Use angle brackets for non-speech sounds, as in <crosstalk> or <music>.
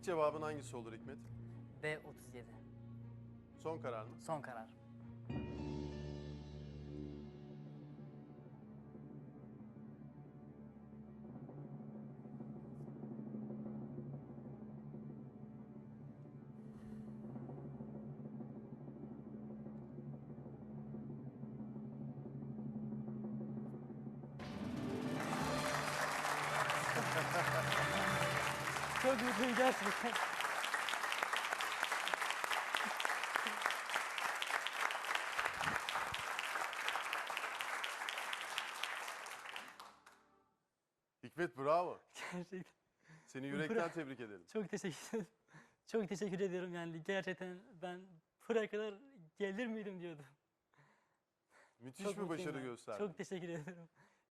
İlk cevabın hangisi olur Hikmet? B37. Son karar mı? Son karar. <laughs> Çok mutluyum gerçekten. Hikmet bravo. Gerçekten. Seni yürekten tebrik ederim. Çok teşekkür ederim. Çok teşekkür ediyorum yani gerçekten ben buraya kadar gelir miydim diyordum. Müthiş Çok bir mutluyum başarı ben. gösterdin. Çok teşekkür ederim.